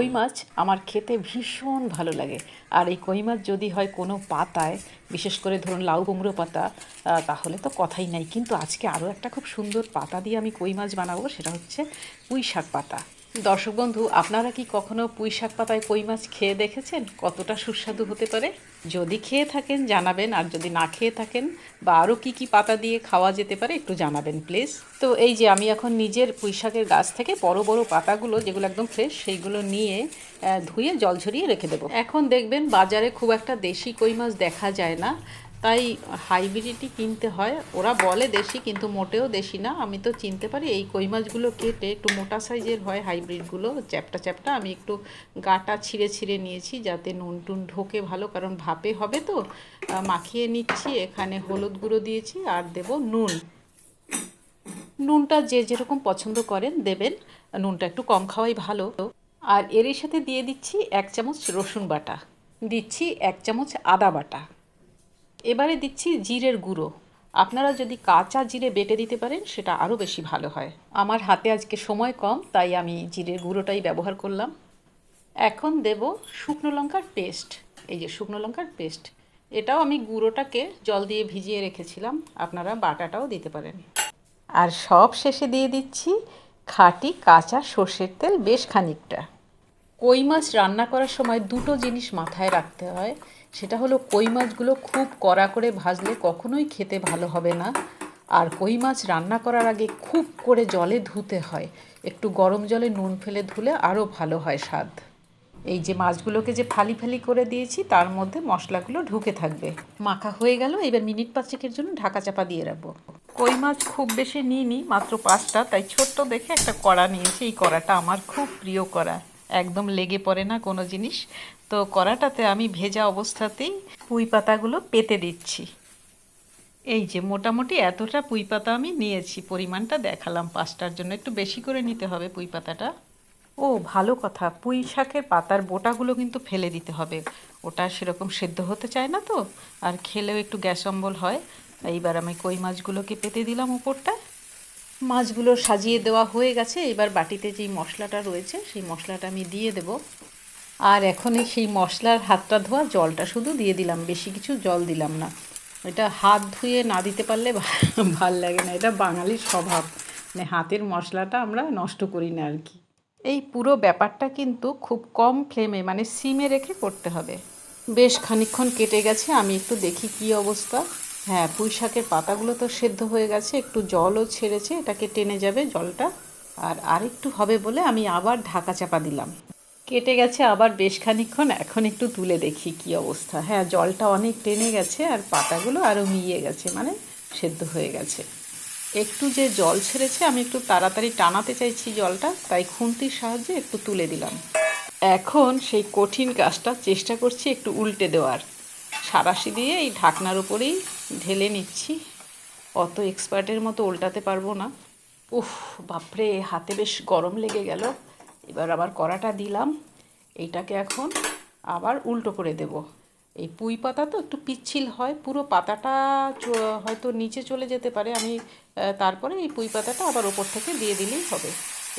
কই মাছ আমার খেতে ভীষণ ভালো লাগে। আর এই কই মাছ যদি হয় কোনো পাতায়, বিশেষ করে ধরুন লাউ কুমড়ো পাতা তাহলে তো কথাই নাই। কিন্তু আজকে আরও একটা খুব সুন্দর পাতা দিয়ে আমি কই মাছ বানাবো, সেটা হচ্ছে পুঁই শাক পাতা। দর্শক বন্ধু, আপনারা কি কখনো পুঁই শাক পাতায় কই মাছ খেয়ে দেখেছেন? কতটা সুস্বাদু হতে পারে? যদি খেয়ে থাকেন, জানাবেন। আর যদি না খেয়ে থাকেন বা আরও কী কী পাতা দিয়ে খাওয়া যেতে পারে, একটু জানাবেন প্লিজ তো এই যে, আমি এখন নিজের পুঁই শাকের গাছ থেকে বড় বড় পাতাগুলো, যেগুলো একদম ফ্রেশ সেইগুলো নিয়ে ধুয়ে জল ঝরিয়ে রেখে দেবো। এখন দেখবেন বাজারে খুব একটা দেশি কই মাছ দেখা যায় না। তাই হাইব্রিডই কিনতে হয়। ওরা বলে দেশি কিন্তু মোটেও দেশি না। আমি তো চিনতে পারি, এই কই মাছগুলো কেটে একটু মোটা সাইজের হয় হাইব্রিডগুলো। চ্যাপটা চ্যাপটা আমি একটু গাটা ছিঁড়ে ছিঁড়ে নিয়েছি যাতে নুন টুন ঢোকে ভালো, কারণ ভাপে হবে তো। মাখিয়ে নিচ্ছি, এখানে হলুদ গুঁড়ো দিয়েছি আর দেব নুন। নুনটা যে যেরকম পছন্দ করেন দেবেন। নুনটা একটু কম খাওয়াই ভালো। আর এরই সাথে দিয়ে দিচ্ছি এক চামচ রসুন বাটা। দিচ্ছি এক চামচ আদা বাটা। এবারে দিচ্ছি জিরের গুঁড়ো। আপনারা যদি কাঁচা জিরে বেটে দিতে পারেন, সেটা আরও বেশি ভালো হয়। আমার হাতে আজকে সময় কম, তাই আমি জিরের গুঁড়োটাই ব্যবহার করলাম। এখন দেব শুকনো লঙ্কার পেস্ট। এই যে শুকনো লঙ্কার পেস্ট, এটাও আমি গুঁড়োটাকে জল দিয়ে ভিজিয়ে রেখেছিলাম। আপনারা বাটাটাও দিতে পারেন। আর সব শেষে দিয়ে দিচ্ছি খাঁটি কাঁচা সর্ষের তেল বেশ খানিকটা। কই মাছ রান্না করার সময় দুটো জিনিস মাথায় রাখতে হয়। সেটা হলো কই মাছগুলো খুব কড়া করে ভাজলে কখনোই খেতে ভালো হবে না। আর কই মাছ রান্না করার আগে খুব করে জলে ধুতে হয়। একটু গরম জলে নুন ফেলে ধুলে আরও ভালো হয় স্বাদ। এই যে মাছগুলোকে যে ফালি ফালি করে দিয়েছি, তার মধ্যে মশলাগুলো ঢুকে থাকবে। মাখা হয়ে গেল, এবার মিনিট পাঁচেকের জন্য ঢাকা চাপা দিয়ে রাখব। কই মাছ খুব বেশি নিইনি, মাত্র পাঁচটা, তাই ছোট্ট দেখে একটা কড়া নিয়েছি। এই কড়াটা আমার খুব প্রিয় কড়া। একদম লেগে পড়ে না কোনো জিনিস। তো কড়াটাতে আমি ভেজা অবস্থাতেই পুঁই পাতাগুলো পেতে দিচ্ছি। এই যে মোটামুটি এতটা পুঁই পাতা আমি নিয়েছি, পরিমাণটা দেখালাম পাঁচটার জন্য। একটু বেশি করে নিতে হবে পুঁই পাতাটা। ও, ভালো কথা। পুঁই শাকের পাতার বোটাগুলো কিন্তু ফেলে দিতে হবে। ওটা সেরকম সেদ্ধ হতে চায় না তো, আর খেলেও একটু গ্যাস অম্বল হয়। এইবার আমি কই মাছগুলোকে পেতে দিলাম উপরটায় মাছগুলো সাজিয়ে দেওয়া হয়ে গেছে। এবার বাটিতে যেই মশলাটা রয়েছে, সেই মশলাটা আমি দিয়ে দেব। আর এখন সেই মশলার হাতটা ধোয়া জলটা শুধু দিয়ে দিলাম, বেশি কিছু জল দিলাম না। এটা হাত ধুয়ে না দিতে পারলে ভালো লাগে না। এটা বাঙালির স্বভাব। মানে হাতের মশলাটা আমরা নষ্ট করি না আর কি। এই পুরো ব্যাপারটা কিন্তু খুব কম ফ্লেমে মানে সিমে রেখে করতে হবে। বেশ খানিকক্ষণ কেটে গেছে, আমি একটু দেখি কি অবস্থা। হ্যাঁ পুঁই শাকের পাতাগুলো তো সেদ্ধ হয়ে গেছে, একটু জলও ছেড়েছে, এটাকে টেনে যাবে জলটা। আর আরেকটু হবে বলে আমি আবার ঢাকা চাপা দিলাম। কেটে গেছে আবার বেশ খানিকক্ষণ, এখন একটু তুলে দেখি কি অবস্থা। হ্যাঁ জলটা অনেক টেনে গেছে আর পাতাগুলো আরও মিয়ে গেছে মানে সেদ্ধ হয়ে গেছে। একটু যে জল ছেড়েছে, আমি একটু তাড়াতাড়ি টানাতে চাইছি জলটা, তাই খুন্তির সাহায্যে একটু তুলে দিলাম। এখন সেই কঠিন কাজটা চেষ্টা করছি একটু উল্টে দেওয়ার। সারাশি দিয়ে এই ঢাকনার উপরেই ঢেলে নিচ্ছি। অত এক্সপার্টের মতো উল্টাতে পারব না। উফ, বাপরে, হাতে বেশ গরম লেগে গেল। এবার আবার কড়াটা দিলাম। এইটাকে এখন আবার উল্টো করে দেব। এই পুঁই পাতা তো একটু পিচ্ছিল হয়, পুরো পাতাটা হয়তো নিচে চলে যেতে পারে। আমি তারপরে এই পুঁই পাতাটা আবার ওপর থেকে দিয়ে দিলেই হবে।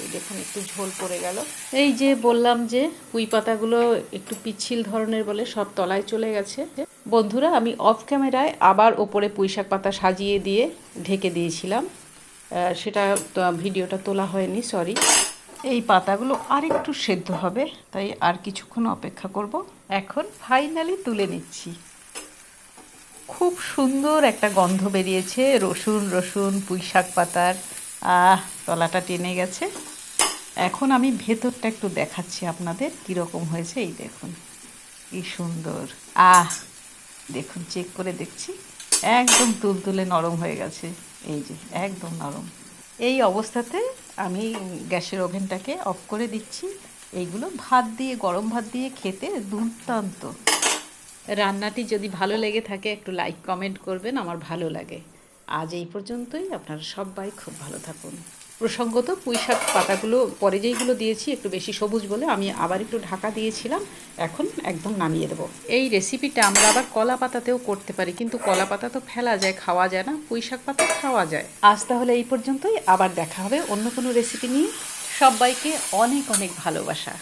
এই দেখুন, একটু ঝোল পড়ে গেল। এই যে বললাম যে পুঁই পাতাগুলো একটু পিচ্ছিল ধরনের বলে সব তলায় চলে গেছে। বন্ধুরা, আমি অফ ক্যামেরায় আবার ওপরে পুঁই শাক পাতা সাজিয়ে দিয়ে ঢেকে দিয়েছিলাম। সেটা ভিডিওটা তোলা হয়নি সরি এই পাতাগুলো আরেকটু সেদ্ধ হবে, তাই আর কিছুক্ষণ অপেক্ষা করব। এখন ফাইনালি তুলে নিচ্ছি। খুব সুন্দর একটা গন্ধ বেরিয়েছে, রসুন রসুন পুঁই শাক পাতার। আহ, তলাটা টেনে গেছে। এখন আমি ভেতরটা একটু দেখাচ্ছি আপনাদের, কীরকম হয়েছে, এই দেখুন। কি সুন্দর। আহ দেখুন চেক করে দেখছি। একদম তুলতুলে নরম হয়ে গেছে। এই যে, একদম নরম। এই অবস্থাতে আমি গ্যাসের ওভেনটাকে অফ করে দিচ্ছি। এইগুলো ভাত দিয়ে, গরম ভাত দিয়ে খেতে দুর্দান্ত। রান্নাটি যদি ভালো লেগে থাকে, একটু লাইক কমেন্ট করবেন। আমার ভালো লাগে। আজ এই পর্যন্তই। আপনারা সবাই খুব ভালো থাকুন। প্রসঙ্গত পুঁই শাক পাতাগুলো, পরে যেইগুলো দিয়েছি একটু বেশি সবুজ বলে আমি আবার একটু ঢাকা দিয়েছিলাম, এখন একদম নামিয়ে দেবো। এই রেসিপিটা আমরা আবার কলা পাতাতেও করতে পারি, কিন্তু কলা পাতা তো ফেলা যায়, খাওয়া যায় না পুঁই শাক পাতা খাওয়া যায়। আজ তাহলে এই পর্যন্তই, আবার দেখা হবে অন্য কোনো রেসিপি নিয়ে। সবাইকে অনেক অনেক ভালোবাসা।